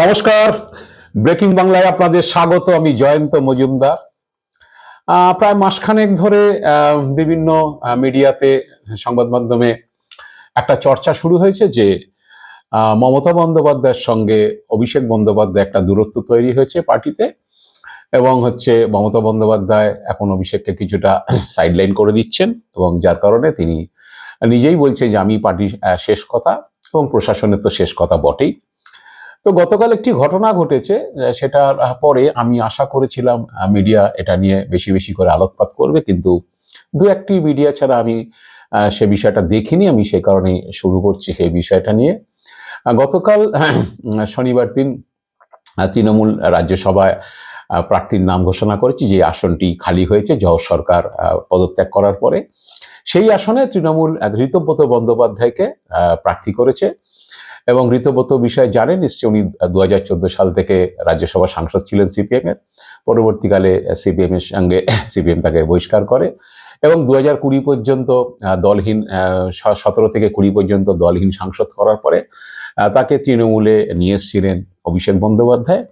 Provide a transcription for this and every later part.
নমস্কার। ব্রেকিং বাংলায় আপনাদের স্বাগত, আমি জয়ন্ত মজুমদার। প্রায় মাসখানেক ধরে বিভিন্ন মিডিয়াতে, সংবাদ মাধ্যমে একটা চর্চা শুরু হয়েছে যে মমতা বন্দ্যোপাধ্যায়ের সঙ্গে অভিষেক বন্দ্যোপাধ্যায় একটা দূরত্ব তৈরি হয়েছে পার্টিতে এবং হচ্ছে মমতা বন্দ্যোপাধ্যায় এখন অভিষেককে কিছুটা সাইডলাইন করে দিচ্ছেন এবং যার কারণে তিনি নিজেই বলছে যে, আমি পার্টির শেষ কথা এবং প্রশাসনের তো শেষ কথা বটেই। তো গতকাল একটি ঘটনা ঘটেছে সেটার পরে আমি আশা করেছিলাম মিডিয়া এটা নিয়ে বেশি বেশি করে আলোকপাত করবে, কিন্তু দু একটি মিডিয়া ছাড়া আমি সে বিষয়টা দেখিনি, আমি সেই কারণে শুরু করছি সেই বিষয়টা নিয়ে। গতকাল শনিবার দিন তৃণমূল রাজ্যসভায় প্রার্থীর নাম ঘোষণা করেছি যে আসনটি খালি হয়েছে জহর সরকার পদত্যাগ করার পরে। সেই আসনে তৃণমূল ঋতব্রত বন্দ্যোপাধ্যায়কে প্রার্থী করেছে। এবং ঋতব্রত বিষয়ে জানেন, নিশ্চয়ই উনি দু হাজার চোদ্দ সাল থেকে রাজ্যসভা সাংসদ ছিলেন সিপিএম এর। পরবর্তীকালে সিপিএম এর সঙ্গে সিপিএম তাকে বহিষ্কার করে এবং দু হাজার কুড়ি পর্যন্ত দলহীন সতেরো থেকে কুড়ি পর্যন্ত দলহীন সাংসদ করার পরে তাকে তৃণমূলে নিয়ে এসেছিলেন অভিষেক বন্দ্যোপাধ্যায়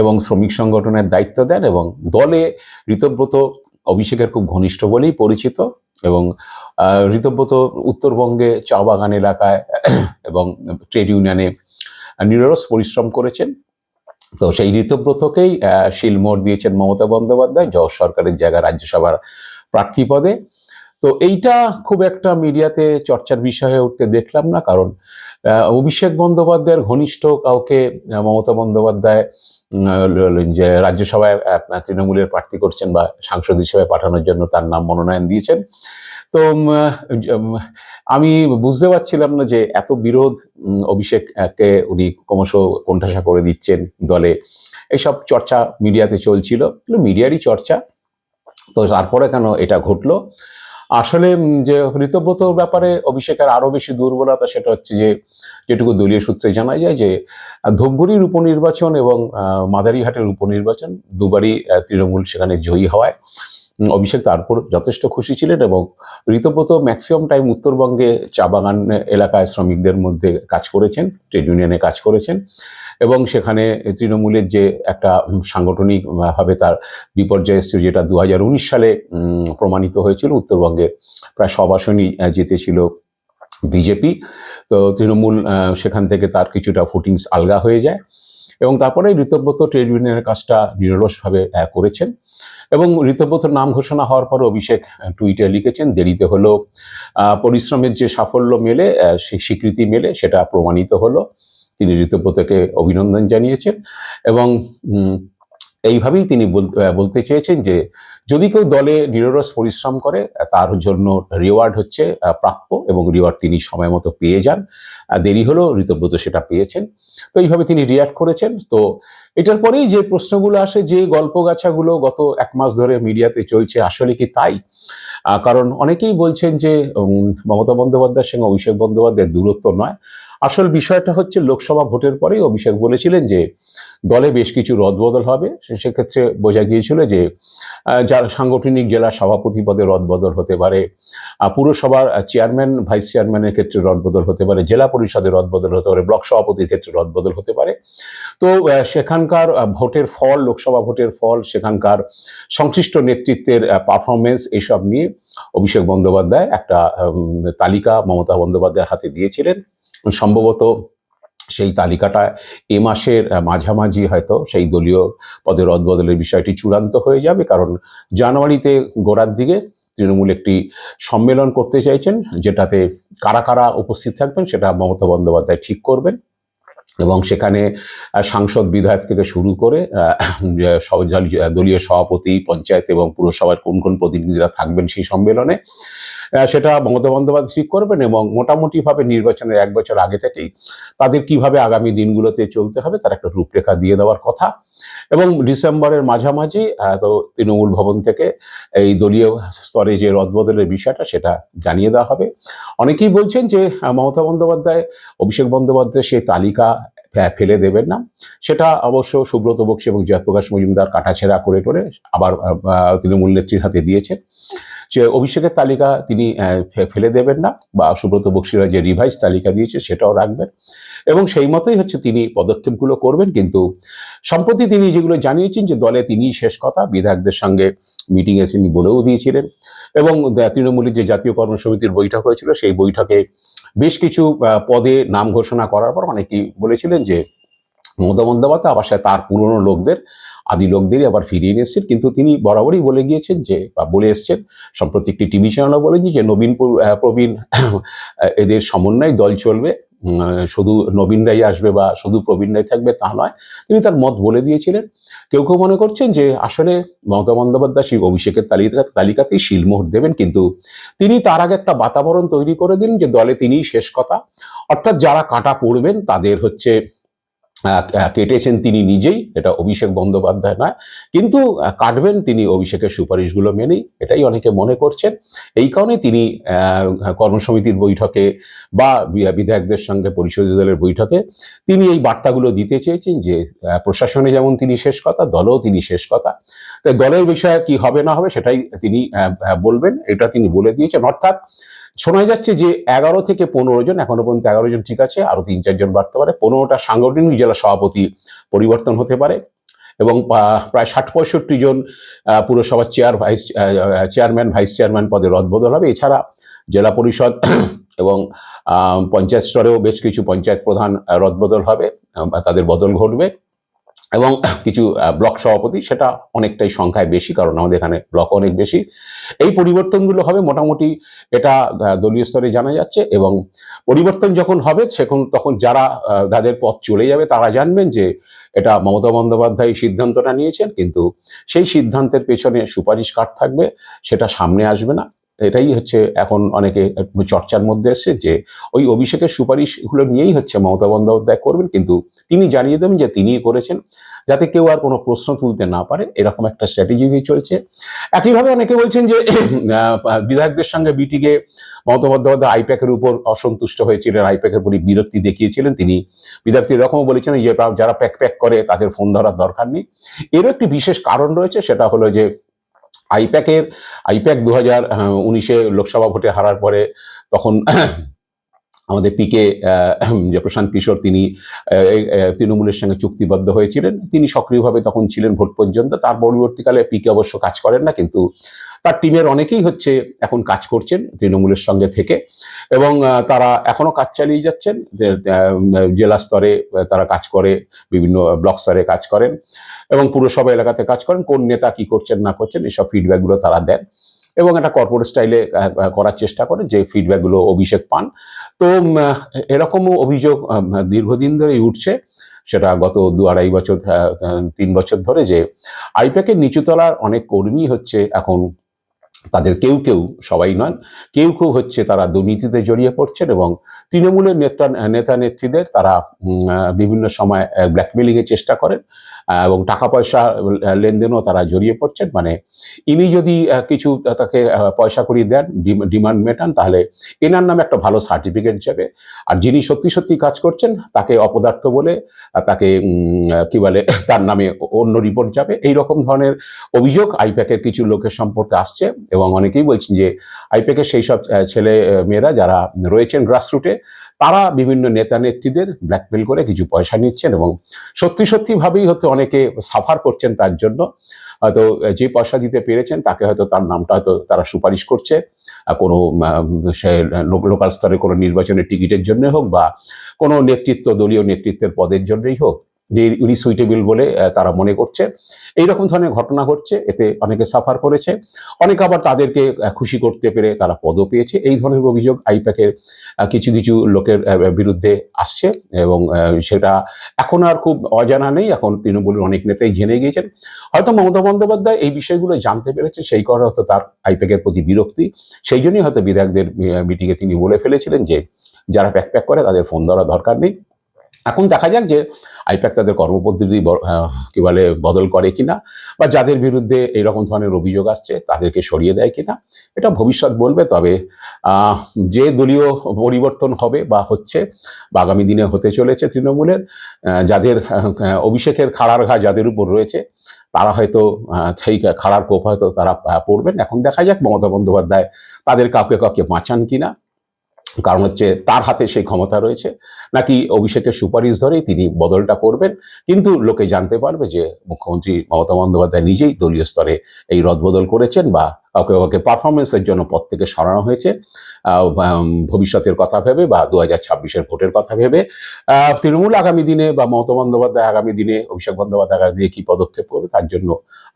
এবং শ্রমিক সংগঠনের দায়িত্ব দেন এবং দলে ঋতব্রত অভিষেকের খুব ঘনিষ্ঠ বলেই পরিচিত এবং ঋতব্রত উত্তরবঙ্গে চা বাগান এলাকায় এবং ট্রেড ইউনিয়নে নিরলস পরিশ্রম করেছেন। তো সেই ঋতব্রতকেই আহ, শিলমোড় দিয়েছেন মমতা বন্দ্যোপাধ্যায় জজ সরকারের জায়গা রাজ্যসভার প্রার্থী পদে। তো এইটা খুব একটা মিডিয়াতে চর্চার বিষয় হয়ে উঠতে দেখলাম না কারণ অভিষেক বন্দ্যোপাধ্যায়ের ঘনিষ্ঠ কাউকে মমতা বন্দ্যোপাধ্যায় যে রাজ্যসভায় তৃণমূলের প্রার্থী করছেন বা সাংসদ হিসেবে পাঠানোর জন্য তার নাম মনোনয়ন দিয়েছেন। তো আমি বুঝতে পারছিলাম না যে এত বিরোধ অভিষেককে উনি ক্রমশ কোণঠাসা করে দিচ্ছেন দলে। এইসব চর্চা মিডিয়াতে চলছিল। মিডিয়ারই চর্চা। তো তারপরে কেন এটা ঘটলো? আসলে যে ঋতব্রতর ব্যাপারে অভিষেকের আরও বেশি দুর্বলতা সেটা হচ্ছে যে, যেটুকু দলীয় সূত্রে জানা যায় যে, ধূপগুড়ির উপনির্বাচন এবং মাদারিহাটের উপনির্বাচন দুবারই তৃণমূল সেখানে জয়ী হওয়ায় অভিষেক তারপর যথেষ্ট খুশি ছিলেন এবং ঋতব্রত ম্যাক্সিমাম টাইম উত্তরবঙ্গে চা বাগান এলাকায় শ্রমিকদের মধ্যে কাজ করেছেন ট্রেড ইউনিয়নে কাজ করেছেন এবং সেখানে তৃণমূলের যে একটা উম, সাংগঠনিক আহ, ভাবে তার বিপর্যয় এসেছিল যেটা দু হাজার উনিশ সালে প্রমাণিত হয়েছিল উত্তরবঙ্গে প্রায় সব আসনই জিতেছিল বিজেপি। তো তৃণমূল সেখান থেকে তার কিছুটা ফুটিংস আলগা হয়ে যায়। এবং তারপরে ঋতব্রত ট্রেড ইউনিয়নের কাজটা নিরলসভাবে করেছেন। এবং ঋতব্রতর নাম ঘোষণা হওয়ার পর অভিষেক টুইটে লিখেছেন, দেরিতে হলো। পরিশ্রমের যে সাফল্য মেলে সেই স্বীকৃতি মেলে, সেটা প্রমাণিত হলো। তিনি ঋতব্রতকে অভিনন্দন জানিয়েছেন এবং এইভাবেই তিনি বল- বলতে চেয়েছেন যে যদি কেউ দলে নিরলস পরিশ্রম করে, তার জন্য রিওয়ার্ড হচ্ছে প্রাপ্য এবং রিওয়ার্ড তিনি সময় মতো পেয়ে যান। দেরি হলেও ঋতব্রত সেটা পেয়েছেন। তো এইভাবে তিনি রিয়াক্ট করেছেন। তো এটার পরেই যে প্রশ্নগুলো আসে, যে গল্পগাছাগুলো গত এক মাস ধরে মিডিয়াতে চলছে, আসলে কি তাই? কারণ অনেকেই বলছেন যে মমতা বন্দ্যোপাধ্যায়ের সঙ্গে অভিষেক বন্দ্যোপাধ্যায়ের দূরত্ব নয়। আসল বিষয়টা হচ্ছে লোকসভা ভোটের পরেই অভিষেক বলেছিলেন যে দলে বেশ কিছু রদবদল হবে। সেক্ষেত্রে বোঝা গিয়েছিল যে যার সাংগঠনিক জেলা সভাপতি পদে রদবদল হতে পারে পুরসভার চেয়ারম্যান, ভাইস চেয়ারম্যানের ক্ষেত্রে রদবদল হতে পারে, জেলা পরিষদের রদবদল হতে পারে, ব্লক সভাপতির ক্ষেত্রে রদবদল হতে পারে। তো সেখানকার ভোটের ফল, লোকসভা ভোটের ফল, সেখানকার সংশ্লিষ্ট নেতৃত্বের পারফরমেন্স এইসব নিয়ে অভিষেক বন্দ্যোপাধ্যায় একটা তালিকা মমতা বন্দ্যোপাধ্যায়ের হাতে দিয়েছিলেন। সম্ভবত সেই তালিকাটা এ মাসের মাঝামাঝি হয়তো সেই দলীয় পদের রদবদলের বিষয়টি চূড়ান্ত হয়ে যাবে। কারণ জানুয়ারিতে গোড়ার দিকে তৃণমূল একটি সম্মেলন করতে চাইছেন, যেটাতে কারা কারা উপস্থিত থাকবেন সেটা মমতা বন্দ্যোপাধ্যায় ঠিক করবেন এবং সেখানে সাংসদ বিধায়ক থেকে শুরু করে দলীয়- সভাপতি, পঞ্চায়েত এবং পুরসভার কোন কোন প্রতিনিধিরা থাকবেন সেই সম্মেলনে সেটা মমতা বন্দ্যোপাধ্যায় ঠিক করবেন এবং মোটামুটিভাবে নির্বাচনের এক বছর আগে থেকেই তাদের কীভাবে আগামী দিনগুলোতে চলতে হবে তার একটা রূপরেখা দিয়ে দেওয়ার কথা। এবং ডিসেম্বরের মাঝামাঝি তো তৃণমূল ভবন থেকে এই দলীয় স্তরে যে রদবদলের বিষয়টা সেটা জানিয়ে দেওয়া হবে। অনেকেই বলছেন যে মমতা বন্দ্যোপাধ্যায়, অভিষেক বন্দ্যোপাধ্যায় সেই তালিকা ফেলে দেবেন না। সেটা অবশ্য সুব্রত বক্সী এবং জয়প্রকাশ মজুমদার কাটাছেড়া করে টোরে আবার তৃণমূল নেত্রীর হাতে দিয়েছে সে অভিষেকের তালিকা তিনি ফেলে দেবেন না, বা সুব্রত বক্সিরা যে রিভাইজ তালিকা দিয়েছে সেটাও রাখবেন। এবং সেই মতোই হচ্ছে তিনি পদক্ষেপগুলো করবেন, কিন্তু সম্প্রতি তিনি যেগুলো জানিয়েছেন যে দলে তিনিই শেষ কথা, বিধায়কদের সঙ্গে মিটিংয়ে তিনি বলেও দিয়েছিলেন। এবং তৃণমূলের যে জাতীয় কর্মসমিতির বৈঠক হয়েছিল, সেই বৈঠকে বেশ কিছু পদে নাম ঘোষণা করার পর অনেকেই বলেছিলেন যে মমতা বন্দ্যোপাধ্যায় আবার সে তার পুরনো লোকদের আদি লোকদেরই আবার ফিরিয়ে নিয়ে এসছেন। কিন্তু তিনি বরাবরই বলে গিয়েছেন যে, বা বলে এসছেন, সম্প্রতি একটি টিভি চ্যানেলও বলেন যে, নবীন প্রবীণ এদের সমন্বয় দল চলবে। শুধু নবীনরাই আসবে বা শুধু প্রবীণরাই থাকবে তা নয়, তিনি তার মত বলে দিয়েছিলেন। কেউ কেউ মনে করছেন যে, আসলে মমতা বন্দ্যোপাধ্যায় সেই অভিষেকের তালিকা, তালিকাতেই শিলমোহর দেবেন, কিন্তু তিনি তার আগে একটা বাতাবরণ তৈরি করে দিন যে, দলে তিনিই শেষ কথা। অর্থাৎ যারা কাটা পড়বেন, তাদের হচ্ছে কেটেছেন তিনি নিজেই, এটা অভিষেক বন্দ্যোপাধ্যায় নয়, কিন্তু কাটবেন তিনি অভিষেকের সুপারিশগুলো মেনেই, এটাই অনেকে মনে করছেন। এই কারণে তিনি কর্মসমিতির বৈঠকে বা বিধায়কদের সঙ্গে পরিষদীয় দলের বৈঠকে তিনি এই বার্তাগুলো দিতে চেয়েছেন যে প্রশাসনে যেমন তিনি শেষ কথা, দলেও তিনি শেষ কথা। তাই দলের বিষয়ে কি হবে না হবে সেটাই তিনি বলবেন, এটা তিনি বলে দিয়েছেন। অর্থাৎ শোনা যাচ্ছে যে এগারো থেকে পনেরো জন, এখনও পর্যন্ত এগারো জন ঠিক আছে, আরও তিন চারজন বাড়তে পারে। পনেরোটা সাংগঠনিক জেলা সভাপতি পরিবর্তন হতে পারে এবং প্রায় ষাট পঁয়ষট্টি জন পুরসভার chair vice chairman vice chairman পদে রদবদল হবে। এছাড়া জেলা পরিষদ এবং পঞ্চায়েত স্তরেও বেশ কিছু পঞ্চায়েত প্রধান রদবদল হবে। তাদের বদল ঘটবে। এবং কিছু ব্লক সভাপতি সেটা অনেকটাই সংখ্যায় বেশি, কারণ আমাদের এখানে ব্লক অনেক বেশি। এই পরিবর্তনগুলো হবে মোটামুটি এটা দলীয় স্তরে জানা যাচ্ছে এবং পরিবর্তন যখন হবে সেখন তখন যারা যাদের পথ চলে যাবে তারা জানবেন যে এটা মমতা বন্দ্যোপাধ্যায় সিদ্ধান্তটা নিয়েছেন, কিন্তু সেই সিদ্ধান্তের পেছনে সুপারিশ কাঠ থাকবে সেটা সামনে আসবে না। এটাই হচ্ছে এখন অনেকে চর্চার মধ্যে এসছে যে ওই অভিষেকের সুপারিশগুলো নিয়েই হচ্ছে মমতা বন্দ্যোপাধ্যায় করবেন, কিন্তু তিনি জানিয়ে দেবেন যে তিনিই করেছেন যাতে কেউ আর কোনো প্রশ্ন তুলতে না পারে। এরকম একটা স্ট্র্যাটেজি দিয়ে চলছে। একইভাবে অনেকে বলছেন যে বিধায়কদের সঙ্গে বিটিকে মমতা বন্দ্যোপাধ্যায় আইপ্যাকের উপর অসন্তুষ্ট হয়েছিলেন আইপ্যাকের প্রতি বিরক্তি দেখিয়েছিলেন। তিনি বিধায়কদের এরকমও বলেছেন যে, যারা প্যাক প্যাক করে তাদের ফোন ধরার দরকার নেই। এরও একটি বিশেষ কারণ রয়েছে, সেটা হলো যে আইপ্যাকের, আইপ্যাক দু হাজার উনিশে লোকসভা ভোটে হারার পরে তখন আমাদের পিকে যে প্রশান্ত কিশোর তিনি তৃণমূলের সঙ্গে চুক্তিবদ্ধ হয়েছিলেন। তিনি সক্রিয়ভাবে তখন ছিলেন ভোট পর্যন্ত। তার পরবর্তীকালে পিকে অবশ্য কাজ করেন না, কিন্তু তার টিমের অনেকেই হচ্ছে এখন কাজ করছেন তৃণমূলের সঙ্গে থেকে এবং তারা এখনও কাজ চালিয়ে যাচ্ছেন। জেলা স্তরে তারা কাজ করে, বিভিন্ন ব্লক স্তরে কাজ করেন এবং পুরসভা এলাকাতে কাজ করেন। কোন নেতা কি করছেন, না করছেন, এসব ফিডব্যাকগুলো তারা দেন এবং একটা কর্পোরেট স্টাইলে করার চেষ্টা করে যে ফিডব্যাকগুলো অভিষেক পান। তো এরকমও অভিযোগ দীর্ঘদিন ধরেই উঠছে। সেটা গত দু আড়াই বছর তিন বছর ধরে যে আইপ্যাকের নিচুতলার অনেক কর্মী হচ্ছে এখন তাদের কেউ কেউ সবাই নন, কেউ কেউ হচ্ছে তারা দুর্নীতিতে জড়িয়ে পড়ছেন এবং তৃণমূলের নেতা নেতা নেত্রীদের তারা বিভিন্ন সময় ব্ল্যাকমেলিংয়ের চেষ্টা করেন। এবং টাকা পয়সা লেনদেনও তারা জড়িয়ে পড়ছেন। মানে ইনি যদি কিছু তাকে পয়সা করিয়ে দেন, ডিম- ডিমান্ড মেটান, তাহলে এনার নামে একটা ভালো সার্টিফিকেট যাবে। আর যিনি সত্যি সত্যি কাজ করছেন, তাকে অপদার্থ বলে তাকে কি বলে, তার নামে অন্য রিপোর্ট যাবে। এই রকম ধরনের অভিযোগ আইপ্যাকের কিছু লোকের সম্পর্কে আসছে এবং অনেকেই বলছেন যে আইপ্যাকের সেই সব ছেলে মেয়েরা যারা রয়েছেন গ্রাসরুটে তারা বিভিন্ন নেতা নেত্রীদের ব্ল্যাকমেল করে কিছু পয়সা নিচ্ছেন এবং সত্যি সত্যি ভাবেই হয়তো অনেকে সাফার করছেন তার জন্য। হয়তো যে পয়সা দিতে পেরেছেন, তাকে হয়তো তার নামটা হয়তো তারা সুপারিশ করছে। কোনো সে লোকাল স্তরে কোনো নির্বাচনের টিকিটের জন্য হোক বা কোনো নেতৃত্ব, দলীয় নেতৃত্বের পদের জন্যই হোক যে উনি বলে তারা মনে করছে। এইরকম ধরনের ঘটনা ঘটছে, এতে অনেকে সাফার করেছে। অনেকে আবার তাদেরকে খুশি করতে পেরে তারা পদও পেয়েছে। এই ধরনের অভিযোগ আইপ্যাকের কিছু কিছু লোকের বিরুদ্ধে আসছে এবং সেটা এখন আর খুব অজানা নেই। এখন তৃণমূলের অনেক নেতাই জেনে গিয়েছেন। হয়তো মমতা বন্দ্যোপাধ্যায় এই বিষয়গুলো জানতে পেরেছে, সেই কারণে হয়তো তার আইপ্যাকের প্রতি বিরক্তি। সেই জন্যই হয়তো বিধায়কদের মিটিংয়ে তিনি বলে ফেলেছিলেন যে, যারা প্যাক প্যাক করে তাদের ফোন ধরা দরকার নেই। এখন দেখা যাক যে আইপ্যাক তাদের কর্মপদ্ধতি কি বলে, বদল করে কিনা, বা যাদের বিরুদ্ধে এইরকম ধরনের অভিযোগ আসছে, তাদেরকে সরিয়ে দেয় কিনা, এটা ভবিষ্যৎ বলবে। তবে যে দলীয় পরিবর্তন হবে বা হচ্ছে, বা আগামী দিনে হতে চলেছে তৃণমূলের যাদের অভিষেকের খাড়ার ঘা যাদের উপর রয়েছে, তারা হয়তো সেই খাড়ার কোপ হয়তো তারা পড়বেন। এখন দেখা যাক মমতা বন্দ্যোপাধ্যায় তাদের কাউকে কাউকে বাঁচান কিনা। কারণ হচ্ছে তার হাতে সেই ক্ষমতা রয়েছে। নাকি অভিষেকের সুপারিশ ধরেই তিনি বদলটা করবেন? কিন্তু লোকে জানতে পারবে যে মুখ্যমন্ত্রী মমতা বন্দ্যোপাধ্যায় নিজেই দলীয় স্তরে এই রদবদল করেছেন বা কাউকে কাউকে পারফরমেন্সের জন্য পদ থেকে সরানো হয়েছে। ভবিষ্যতের কথা ভেবে বা দু হাজার ছাব্বিশের ভোটের কথা ভেবে। তৃণমূল আগামী দিনে বা মমতা বন্দ্যোপাধ্যায় আগামী দিনে, অভিষেক বন্দ্যোপাধ্যায় আগামী দিনে কী পদক্ষেপ করবে তার জন্য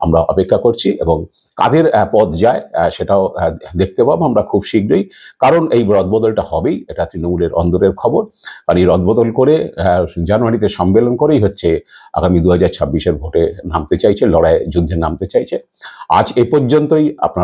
আমরা অপেক্ষা করছি এবং কাদের পদ যায় সেটাও দেখতে পাবো আমরা খুব শীঘ্রই। কারণ এই রদবদলটা হবেই, এটা তৃণমূলের অন্দরের খবর। আর এই রদবদল করে জানুয়ারিতে সম্মেলন করেই হচ্ছে আগামী দু হাজার ছাব্বিশের ভোটে নামতে চাইছে লড়াই যুদ্ধে নামতে চাইছে। আজ এ পর্যন্তই